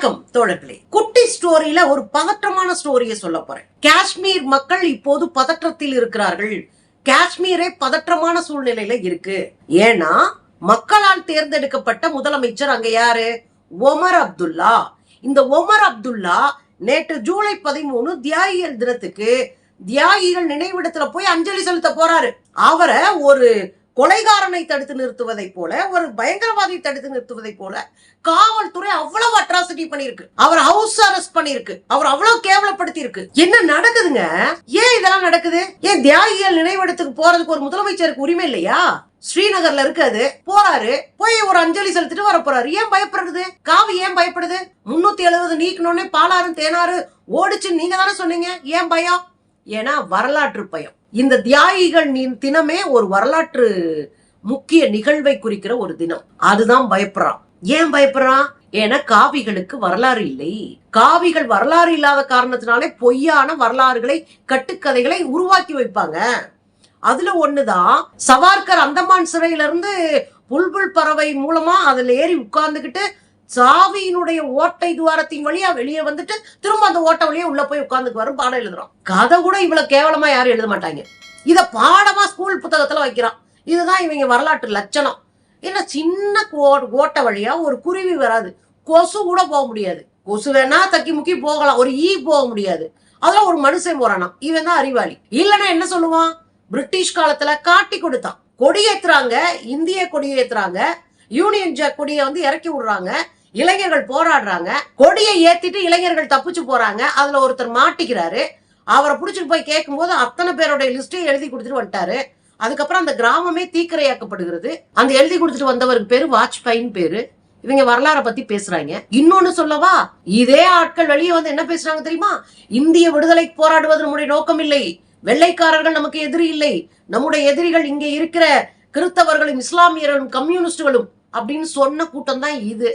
வணக்கம் தோழர்களே. குட்டி ஸ்டோரியில ஒரு பதற்றமான ஸ்டோரியை சொல்ல போறேன். காஷ்மீர் மக்கள் இப்போது பதற்றத்தில் இருக்கிறார்கள். காஷ்மீரே பதற்றமான சூழ்நிலையில இருக்கு. ஏன்னா மக்களால் தேர்ந்தெடுக்கப்பட்ட முதலமைச்சர் அங்க யாரு? ஒமர் அப்துல்லா. இந்த ஒமர் அப்துல்லா நேற்று ஜூலை பதிமூணு தியாகிகள் தினத்துக்கு தியாகிகள் நினைவிடத்துல போய் அஞ்சலி செலுத்த போறாரு. அவரை ஒரு கொலைகாரனை தடுத்து நிறுத்துவதை போல ஒரு பயங்கரவாதியை தடுத்து நிறுத்துவதை போல காவல்துறை அவ்வளவு அட்ராசிட்டி பண்ணிருக்கு அவர் ஹவுஸ் அரெஸ்ட் பண்ணிருக்கு அவர் அவ்வளவு கேவலப்படுத்தி இருக்கு என்ன நடக்குதுங்க? ஏன் இதெல்லாம் நடக்குது? ஏன் தியாகிகள் நினைவிடத்துக்கு போறதுக்கு ஒரு முதலமைச்சருக்கு உரிமை இல்லையா? ஸ்ரீநகர்ல இருக்காது போறாரு போய் ஒரு அஞ்சலி செலுத்திட்டு வர போறாரு. ஏன் பயப்படுறது? காவி ஏன் பயப்படுது? முன்னூத்தி எழுபது நீக்கணும்னே பாலாறு தேனாறு ஓடிச்சு நீங்க தானே சொன்னீங்க. ஏன் பயம்? ஏன்னா வரலாற்று பயம். இந்த தியாகிகள் நீ தினமே ஒரு வரலாற்று முக்கிய நிகழ்வை குறிக்கிற ஒரு தினம். அதுதான் பயப்படுறான். ஏன் பயப்படுறான்? ஏன்னா காவிகளுக்கு வரலாறு இல்லை. காவிகள் வரலாறு இல்லாத காரணத்தினாலே பொய்யான வரலாறுகளை கட்டுக்கதைகளை உருவாக்கி வைப்பாங்க. அதுல ஒண்ணுதான் சவார்கர் அந்தமான் சிறையில இருந்து புல்புல் பறவை மூலமா அதுல ஏறி உட்கார்ந்துகிட்டு சாவியினுடைய ஓட்டை துவாரத்தின் வழியா வெளியே வந்துட்டு திரும்ப அந்த ஓட்டை வழியா உள்ள போய் உட்காந்துக்குவாரு வரும் பாடம் எழுதுறோம் கதை கூட இவ்வளவு கேவலமா யாரும் எழுத மாட்டாங்க. இத பாடமா ஸ்கூல் புத்தகத்துல வைக்கிறான். இதுதான் இவங்க வரலாற்று லட்சணம். என்ன சின்ன கோ- ஓட்டை வழியா ஒரு குருவி வராது. கொசு கூட போக முடியாது. கொசு வேணா தக்கி முக்கி போகலாம். ஒரு ஈ போக முடியாது. அதெல்லாம் ஒரு மனுஷன் போறானா? இவன் தான் அறிவாளி. இல்லைன்னா என்ன சொல்லுவான்? பிரிட்டிஷ் காலத்துல காட்டி கொடுத்தான். கொடியேத்துறாங்க. இந்திய கொடியேத்துறாங்க. யூனியன் ஜாக் கொடியை வந்து இறக்கி விடுறாங்க. இளைஞர்கள் போராடுறாங்க. கொடியை ஏத்திட்டு இளைஞர்கள் தப்பிச்சு போறாங்க. அதுல ஒருத்தர் மாட்டிக்கிறாரு. அவரை பிடிச்சிட்டு போய் கேட்கும்போது அத்தனை பேருடைய லிஸ்டையும் எழுதி கொடுத்துட்டு வந்துட்டாரு. அதுக்கப்புறம் அந்த கிராமமே தீக்கிரையாக்கப்படுகிறது. அந்த எழுதி கொடுத்துட்டு வந்தவருக்கு பேரு வாஜ்பாயின் பேரு. இவங்க வரலாறை பத்தி பேசுறாங்க. இன்னொன்னு சொல்லவா? இதே ஆட்கள் வெளியே வந்து என்ன பேசுறாங்க தெரியுமா? இந்திய விடுதலை போராடுவது நம்முடைய நோக்கம் இல்லை. வெள்ளைக்காரர்கள் நமக்கு எதிரி இல்லை. நம்முடைய எதிரிகள் இங்கே இருக்கிற கிறிஸ்தவர்களும் இஸ்லாமியர்களும் கம்யூனிஸ்டுகளும் அப்படின்னு சொன்ன கூட்டம் தான் இது.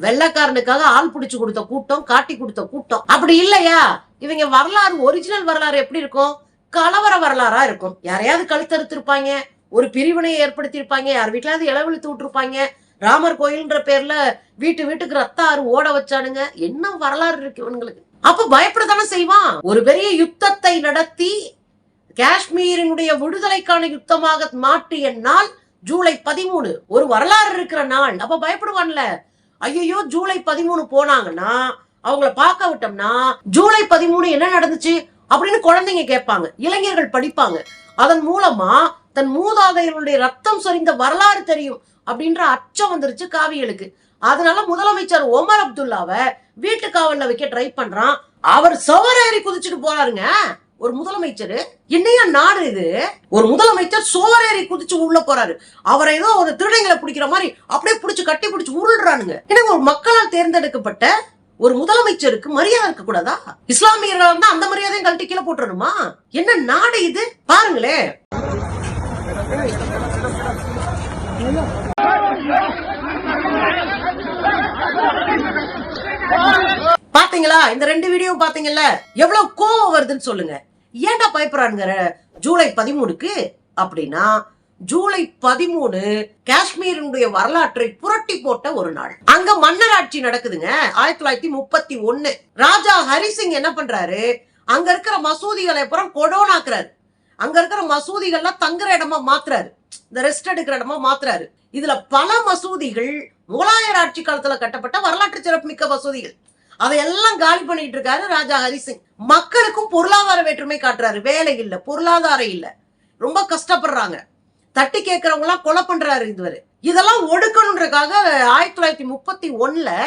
வெள்ளைக்காரனுக்காக ஆள் பிடிச்சு கொடுத்த கூட்டம் காட்டி கொடுத்த கூட்டம். அப்படி இல்லையா? இவங்க வரலாறு ஒரிஜினல் வரலாறு எப்படி இருக்கும்? கலவர வரலாறா இருக்கும். யாரையாவது கழுத்தறுத்திருப்பாங்க ஒரு பிரிவினையை ஏற்படுத்தியிருப்பாங்க யார் வீட்டிலாவது இளவெழுத்து விட்டுருப்பாங்க. ராமர் கோயில்ன்ற பேர்ல வீட்டு வீட்டுக்கு ரத்த ஆறு ஓட வச்சானுங்க. என்ன வரலாறு இருக்கு இவனுங்களுக்கு? அப்ப பயப்படத்தானே செய்வான்? ஒரு பெரிய யுத்தத்தை நடத்தி காஷ்மீரினுடைய விடுதலைக்கான யுத்தமாக மாற்றிய நாள் ஜூலை பதிமூணு. ஒரு வரலாறு இருக்கிற நாள். அப்ப பயப்படுவான்ல. ஐயோ ஜூலை பதிமூணு போனாங்கன்னா அவங்கள பார்க்க விட்டோம்னா ஜூலை பதிமூணு என்ன நடந்துச்சு அப்படின்னு குழந்தைங்க கேட்பாங்க. இளைஞர்கள் படிப்பாங்க. அதன் மூலமா தன் மூதாதையர்களுடைய ரத்தம் சொரிந்த வரலாறு தெரியும் அப்படின்ற அச்சம் வந்துருச்சு காவியலுக்கு. அதனால முதலமைச்சர் ஒமர் அப்துல்லாவை வீட்டு காவல்ல வைக்க ட்ரை பண்றான். அவர் சுவரேறி குதிச்சுட்டு போறாருங்க. ஒரு முதலமைச்சர் என்னையா நாடு இது? ஒரு முதலமைச்சர் சோரேறி குதிச்சு உள்ள போறாரு. அவரை ஏதோ ஒரு திருடங்களை பிடிக்கிற மாதிரி அப்படியே பிடிச்சு கட்டி பிடிச்சு உருள்றானுங்க. எனக்கு ஒரு மக்களால் தேர்ந்தெடுக்கப்பட்ட ஒரு முதலமைச்சருக்கு மரியாதை இருக்க கூடாதா இஸ்லாமியர்கள் வந்து அந்த மரியாதையும் கழட்டி கீழே போட்டுருமா என்ன நாடு இது? பாருங்களேன் பாத்தீங்களா? இந்த ரெண்டு வீடியோ பாத்தீங்கல்ல? எவ்வளவு கோவம் வருதுன்னு சொல்லுங்க. ஏன்டா பயப்படுறானுங்க? ஜூலை பதிமூணுக்கு அப்படின்னா ஜூலை பதிமூணு காஷ்மீரினுடைய வரலாற்றை புரட்டி போட்ட ஒரு நாள். அங்க மன்னராட்சி நடக்குதுங்க ஆயிரத்தி தொள்ளாயிரத்தி முப்பத்தி ஒண்ணு ராஜா ஹரிசிங் என்ன பண்றாரு? அங்க இருக்கிற மசூதிகளை அப்புறம் கொடோனாக்குறாரு. அங்க இருக்கிற மசூதிகள்லாம் தங்குற இடமா மாத்துறாரு. இந்த ரெஸ்ட் எடுக்கிற இடமா மாத்துறாரு. இதுல பல மசூதிகள் முகலாயர் ஆட்சி காலத்துல கட்டப்பட்ட வரலாற்று சிறப்புமிக்க மசூதிகள். அதையெல்லாம் காலி பண்ணிட்டு இருக்காரு ராஜா ஹரிசிங். மக்களுக்கும் பொருளாதார வேற்றுமை காட்டுறாரு. வேலை இல்ல பொருளாதாரம் இல்ல. ரொம்ப கஷ்டப்படுறாங்க. தட்டி கேட்கறவங்க எல்லாம் கொலை பண்றாரு இதுவரை. இதெல்லாம் ஒடுக்கணுன்றக்காக ஆயிரத்தி தொள்ளாயிரத்தி முப்பத்தி ஒண்ணுல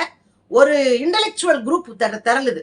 ஒரு இன்டலெக்சுவல் குரூப் திரளுது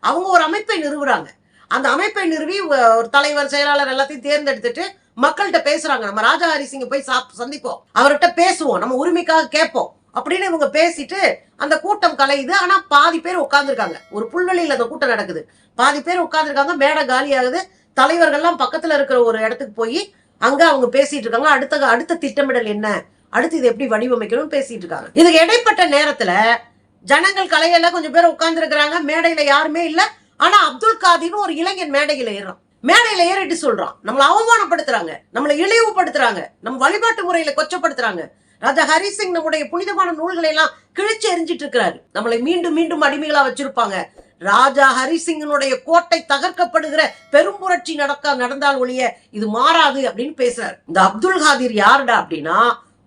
அவங்க ஒரு அமைப்பை நிறுவுறாங்க. அந்த அமைப்பை நிறுவி ஒரு தலைவர் செயலாளர் எல்லாத்தையும் தேர்ந்தெடுத்துட்டு மக்கள்கிட்ட பேசுறாங்க. நம்ம ராஜா ஹரிசிங்க போய் சந்திப்போம். அவர்கிட்ட பேசுவோம். நம்ம உரிமைக்காக கேட்போம். அப்படின்னு இவங்க பேசிட்டு அந்த கூட்டம் கலையுது. ஆனா பாதி பேர் உட்காந்துருக்காங்க ஒரு புல்வெளியில் அந்த கூட்டம் நடக்குது. பாதி பேர் உட்காந்துருக்காங்க மேடை காலியாகுது தலைவர்கள்லாம் பக்கத்துல இருக்கிற ஒரு இடத்துக்கு போய் அங்க அவங்க பேசிட்டு இருக்காங்க. அடுத்த அடுத்த திட்டமிடல் என்ன? அடுத்து இது எப்படி வடிவமைக்கணும்னு பேசிட்டு இருக்காங்க. இதுக்கு இடைப்பட்ட நேரத்துல ஜனங்கள் கலையெல்லாம் கொஞ்சம் பேர் உட்கார்ந்துருக்கிறாங்க. மேடையில யாருமே இல்ல. ஆனா அப்துல் காதின்னு ஒரு இளைஞன் மேடையில ஏறான் மேடையில ஏறிட்டு சொல்றான். நம்மளை அவமானப்படுத்துறாங்க. நம்மளை இழிவுபடுத்துறாங்க. நம்ம வழிபாட்டு முறையில கொச்சப்படுத்துறாங்க. ராஜா ஹரிசிங் நம்முடைய புனிதமான நூல்களை எல்லாம் கிழிச்சு எரிஞ்சிட்டு இருக்கிறாரு. நம்மளை மீண்டும் மீண்டும் அடிமைகளா வச்சிருப்பாங்க. ராஜா ஹரிசிங்கனுடைய கோட்டை தகர்க்கப்படுகிற பெரும் புரட்சி நடக்க நடந்தால் ஒழிய இது மாறாது அப்படின்னு பேசுறாரு. இந்த அப்துல் காதிர் யாருடா அப்படின்னா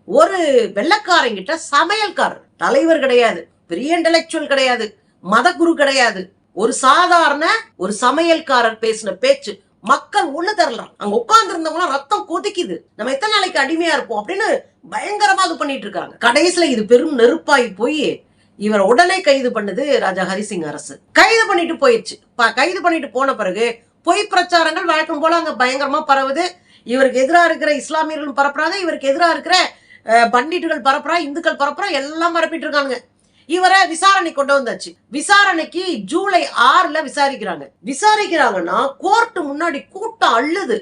ஒரு வெள்ளக்காரங்கிட்ட சமையல்காரர். தலைவர் கிடையாது பெரிய இன்டலெக்சுவல் கிடையாது மத குரு கிடையாது. ஒரு சாதாரண ஒரு சமையல்காரர் பேசின பேச்சு மக்கள் உள்ள தரலாம் அங்க உட்கார்ந்து இருந்தவங்க ரத்தம் கொதிக்குது. நம்ம எத்தனை நாளைக்கு அடிமையா இருப்போம் அப்படின்னு பயங்கரமா இது பண்ணிட்டு இருக்காங்க. கடைசியில இது பெரும் நெருப்பாய் போய் இவர் உடனே கைது பண்ணுது ராஜா ஹரிசிங் அரசு. கைது பண்ணிட்டு போயிடுச்சு. கைது பண்ணிட்டு போன பிறகு பொய் பிரச்சாரங்கள் வழக்கம் போல அங்க பயங்கரமா பரவுது. இவருக்கு எதிராக இருக்கிற இஸ்லாமியர்களும் பரப்புறாங்க இவருக்கு எதிராக இருக்கிற பண்டிட்டுகள் பரப்புறா இந்துக்கள் பரப்புறா எல்லாம் பரப்பிட்டு இருக்காங்க இவரை விசாரணை கொண்டு வந்தாச்சு. விசாரணைக்கு ஜூலை ஆறுல விசாரிக்கிறாங்க. விசாரிக்கிறாங்கன்னா கோர்ட்டு முன்னாடி கூட்டம் அள்ளுது.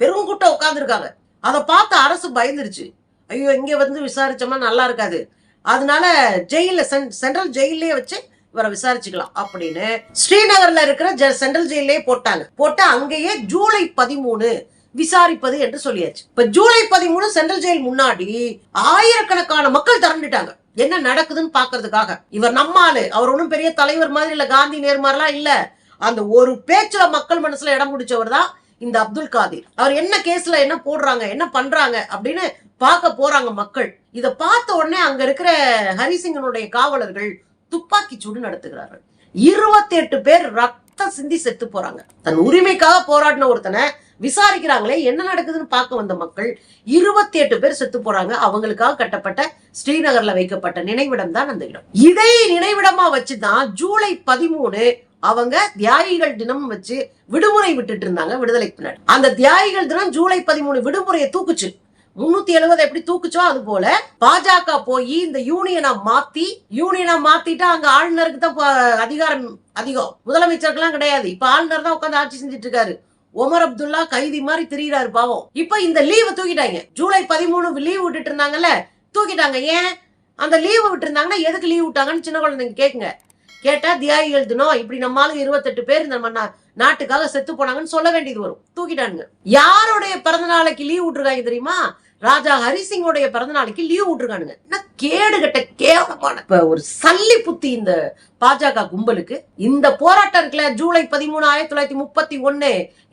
பெரும் கூட்டம் உட்கார்ந்துருக்காங்க. அதை பார்த்து அரசு பயந்துருச்சு. ஐயோ இங்கே வந்து விசாரிச்சோம்னா நல்லா இருக்காது. அதனால ஜெயிலில் சென் சென்ட்ரல் ஜெயிலே வச்சு இவரை விசாரிச்சுக்கலாம் அப்படின்னு. ஸ்ரீநகர்ல இருக்கிற ஜ- சென்ட்ரல் ஜெயிலே போட்டாங்க. போட்டு அங்கேயே ஜூலை பதிமூணு விசாரிப்பது என்று சொல்லியாச்சு. இப்ப ஜூலை பதிமூணு சென்ட்ரல் ஜெயில் முன்னாடி ஆயிரக்கணக்கான மக்கள் திரண்டுட்டாங்க. என்ன நடக்குதுன்னு பாக்குறதுக்காக. இவர் நம்மாலு அவர் ஒன்றும் பெரிய தலைவர் மாதிரி இல்ல காந்தி நேர்மாரெல்லாம் இல்ல. அந்த ஒரு பேச்சுல மக்கள் மனசுல இடம் பிடிச்சவர் தான் இந்த அப்துல் காதிர். அவர் என்ன கேஸ்ல என்ன போடுறாங்க என்ன பண்றாங்க அப்படின்னு பார்க்க போறாங்க மக்கள். இத பார்த்த உடனே அங்க இருக்கிற ஹரிசிங்கனுடைய காவலர்கள் துப்பாக்கி சூடு நடத்துகிறார்கள். இருபத்தி எட்டு பேர் ரத்த சிந்தி செத்து போறாங்க. தன் உரிமைக்காக போராடின ஒருத்தனை விசாரிக்கிறாங்களே என்ன நடக்குதுன்னு பார்க்க வந்த மக்கள் இருபத்தி எட்டு பேர் செத்து போறாங்க. அவங்களுக்காக கட்டப்பட்ட ஸ்ரீநகர்ல வைக்கப்பட்ட நினைவிடம் தான் அந்த இடம். இதை நினைவிடமா வச்சுதான் ஜூலை பதிமூணு அவங்க தியாகிகள் தினம் வச்சு விடுமுறை விட்டுட்டு இருந்தாங்க விடுதலைக்கு பின்னாடி. அந்த தியாகிகள் தினம் ஜூலை பதிமூணு விடுமுறையை தூக்குச்சு. முன்னூத்தி எழுபது எப்படி தூக்குச்சோ அது போல பாஜக போய் இந்த யூனியனை மாத்தி யூனியனை மாத்திட்டா அங்க ஆளுநருக்கு தான் அதிகாரம் அதிகம். முதலமைச்சருக்கெல்லாம் கிடையாது. இப்ப ஆளுநர் தான் உட்காந்து ஆட்சி செஞ்சுட்டு இருக்காரு. ஒமர் அப்துல்லா கைதி மாதிரி திரியிறாரு பாவம். இப்ப இந்த லீவை தூக்கிட்டாங்க. ஜூலை பதிமூணு லீவ் விட்டுட்டு இருந்தாங்கல்ல தூக்கிட்டாங்க. ஏன்? அந்த லீவு விட்டு இருந்தாங்கன்னா எதுக்கு லீவ் விட்டாங்கன்னு சின்ன குழந்தைங்க கேக்குங்க. கேட்டா தியாகிகள் தினம் இப்படி நம்ம இருபத்தெட்டு பேர் இந்த நாட்டுக்காக செத்து போனாங்கன்னு சொல்ல வேண்டியது வரும். தூக்கிட்டானுங்க. யாருடைய பிறந்த நாளைக்கு லீவ் விட்டுருக்காங்க தெரியுமா? ராஜா ஹரிசிங்கோடைய பிறந்த நாளைக்கு லீவ் விட்டுருக்கானுங்க. என்ன கேடு கட்ட கேவலமான இப்ப ஒரு சல்லி புத்தி இந்த பாஜக கும்பலுக்கு. இந்த போராட்டம் இருக்குல்ல ஜூலை பதிமூணு ஆயிரத்தி தொள்ளாயிரத்தி முப்பத்தி ஒண்ணு.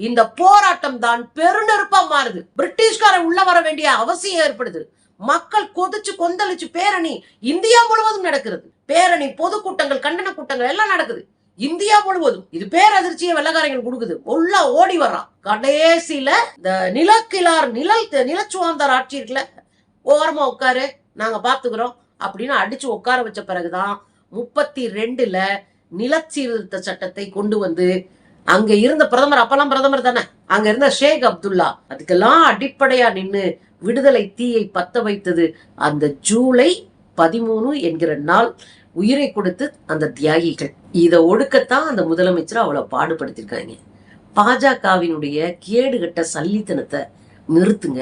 இந்த போராட்டம் தான் பெருநெருப்பா மாறுது. பிரிட்டிஷ்காரன் உள்ள வர வேண்டிய அவசியம் ஏற்படுது. மக்கள் கொதிச்சு கொந்தளிச்சு பேரணி இந்தியா முழுவதும் நடக்கிறது. பேரணி பொதுக்கூட்டங்கள் கண்டன கூட்டங்கள் எல்லாம் நடக்குது. இந்தியா முழுவதும். இது பேரதிர்ச்சியை வெள்ளக்காரங்க கொடுக்குது. உள்ள ஓடி வர்றான் கடைசியில இந்த நிலக்கிழார் நிழல் நிலச்சுவாந்தார் ஆட்சி இருக்குல்ல ஓரமா உட்காரு நாங்க பாத்துக்கிறோம் அப்படின்னு அடிச்சு உட்கார வச்ச பிறகுதான் முப்பத்தி ரெண்டுல நிலச்சீர்திருத்த சட்டத்தை கொண்டு வந்து அங்க இருந்த பிரதமர் அப்பெல்லாம் பிரதமர் தானே அங்க இருந்த ஷேக் அப்துல்லா அதுக்கெல்லாம் அடிப்படையா நின்று விடுதலை தீயை பத்த வைத்தது அந்த ஜூலை பதிமூணு என்கிற நாள். உயிரை கொடுத்து அந்த தியாகிகள். இதை ஒடுக்கத்தான் அந்த முதலமைச்சர் அவ்வளவு பாடுபடுத்திருக்காங்க. பாஜகவினுடைய கேடுகட்ட சல்லித்தனத்தை நிறுத்துங்க.